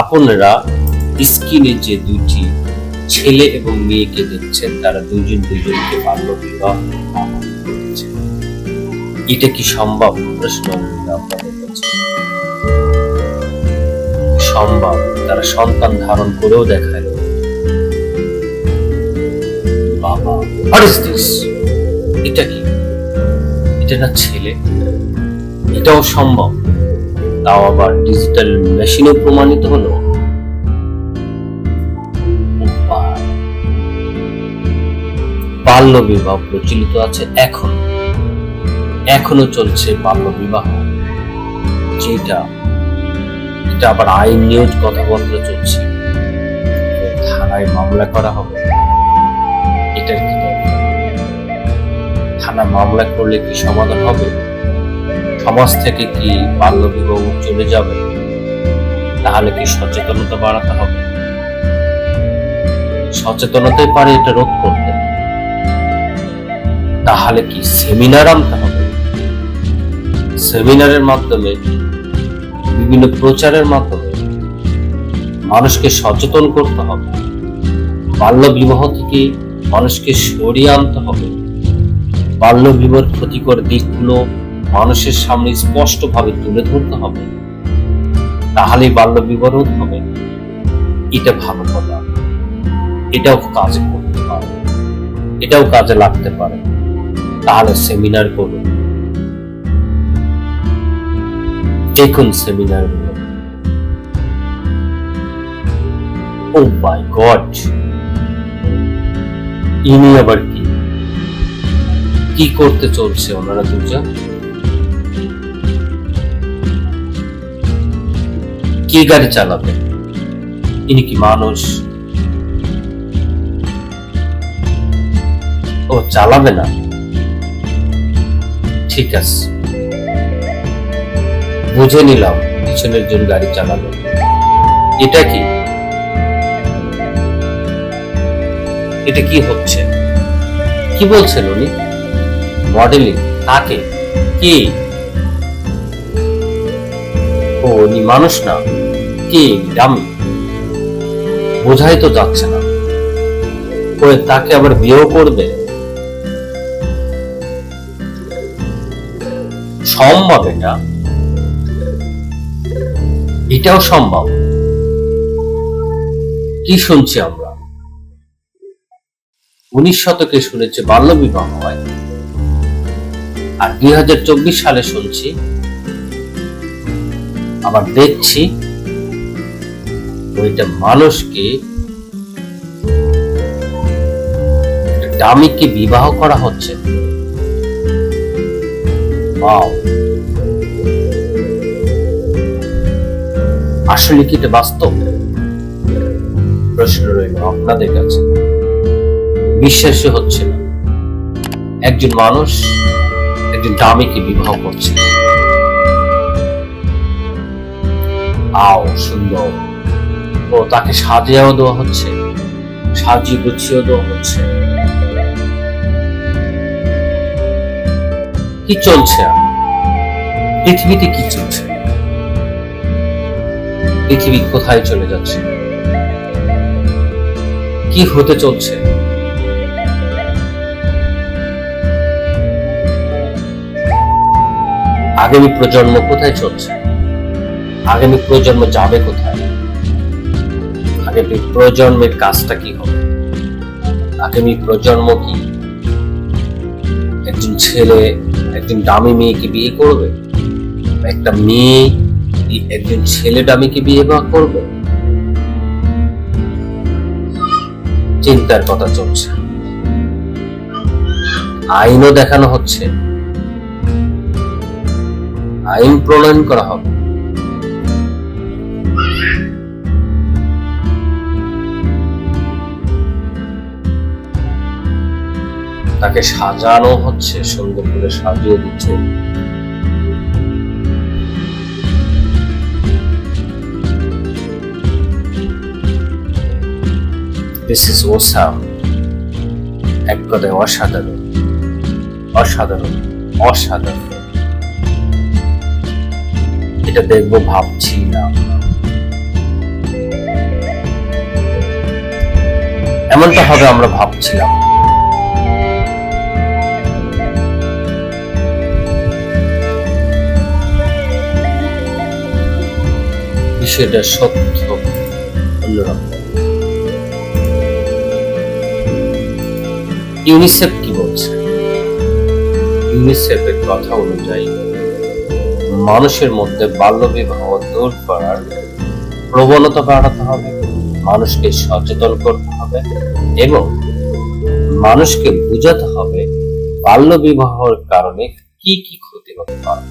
আপনারা স্ক্রিনে যে দুইটি ছেলে এবং মেয়েকে দেখছেন, তারা দুজন দুজনকে বাল্য বিবাহ এটা কি সম্ভব? প্রশ্ন সম্ভব। তারা সন্তান ধারণ করেও দিস এটা কি? এটা না ছেলে? এটাও সম্ভব। তাও আবার ডিজিটাল মেশিনও প্রমাণিত হলো। বাল্য বিবাহ প্রচলিত আছে এখন। এখনও চলছে বাল্য বিবাহ। যেটা, এটা আবার আইন নিয়েও কথাবার্তা চলছে। থানায় মামলা করা হবে। এটার কি থানা মামলা করলে কি সমাধান হবে? সমাজ থেকে কি বাল্য বিবাহ চলে যাবে? তাহলে কি সচেতনতা বাড়াতে হবে? সচেতনতাই পারে এটা রোধ করতে। তাহলে কি সেমিনার আনতে হবে? সেমিনারের মাধ্যমে, বিভিন্ন প্রচারের মাধ্যমে মানুষকে সচেতন করতে হবে। বাল্য বিবাহ থেকে মানুষকে সরিয়ে আনতে হবে। বাল্য বিবাহের ক্ষতিকর দিকগুলো মানুষের সামনে স্পষ্টভাবে তুলে ধরতে হবে। তাহলেই বাল্য বিবরণ হবে। এটা ভালো কথা। এটাও কাজে করতে পারে। এটাও কাজে লাগতে পারে। তাহলে সেমিনার করুন। দেখুন সেমিনার ও মাই গড! ইনি আবার কি? কি করতে চলছে ওনারা দুজন? কি গাড়ি চালাবে? ইনি কি মানুষ? ও চালাবে না? ঠিক আছে। বুঝে নিলাম পিছনের জন গাড়ি চালাবে এটা কি? এটা কি হচ্ছে? কি বলছেন উনি? মডেলিং? কাকে কি? ও উনি মানুষ না, কি ডামি বোঝাই তো যাচ্ছে না। ওই তাকে আবার বিয়েও করবে? সম্ভব এটা? এটাও সম্ভব? কি শুনছি আমরা? উনিশ শতকে শুনেছে বাল্য বিবাহ হয়। আর দুই হাজার চব্বিশ সালে শুনছি আবার দেখছি ওইটা মানুষকে ডামিকে বিবাহ করা হচ্ছে। আসলে কি এটা বাস্তব? প্রশ্ন রইল আপনাদের কাছে। বিশ্বাসই হচ্ছে না। একজন মানুষ একজন দামিকে বিবাহ করছে। আও, সুন্দর। ও, তাকে সাজিয়েও দেওয়া হচ্ছে। সাজিয়ে গুছিয়েও দেওয়া হচ্ছে। কি চলছে পৃথিবীতে কি চলছে? পৃথিবী কোথায় চলে যাচ্ছে? কি হতে চলছে? আগামী প্রজন্ম কোথায় চলছে? আগামী প্রজন্ম যাবে কোথায়? আগামী প্রজন্মের কাজটা কি হবে? আগামী প্রজন্ম কি একজন ছেলে, একজন দামি মেয়েকে বিয়ে করবে? একটা মেয়ে একজন ছেলে দামিকে বিয়ে করবে? চিন্তার কথা চলছে। আইনও দেখানো হচ্ছে। আইন প্রণয়ন করা হবে। তাকে সাজানো হচ্ছে, সুন্দর করে সাজিয়ে দিচ্ছে। দিস ইজ ওসাম এক কথায় অসাধারণ। অসাধারণ অসাধারণ। এটা দেখব ভাবছি না। এমনটা হবে আমরা ভাবছিলাম। বিষয়টা সত্য। ইউনিসেফ কি বলছে? ইউনিসেফের কথা অনুযায়ী, মানুষের মধ্যে বাল্য বিবাহ দূর করার প্রবণতা বাড়াতে হবে, মানুষকে সচেতন করতে হবে এবং মানুষকে বোঝাতে হবে বাল্য বিবাহের কারণে কি কি ক্ষতি হতে পারে।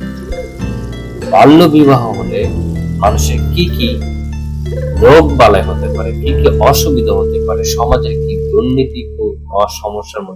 বাল্য বিবাহ হলে মানুষের কি কি রোগ বালাই হতে পারে, কি কি অসুবিধা হতে পারে সমাজে কি দুর্নীতি ও অসমস্যার মধ্যে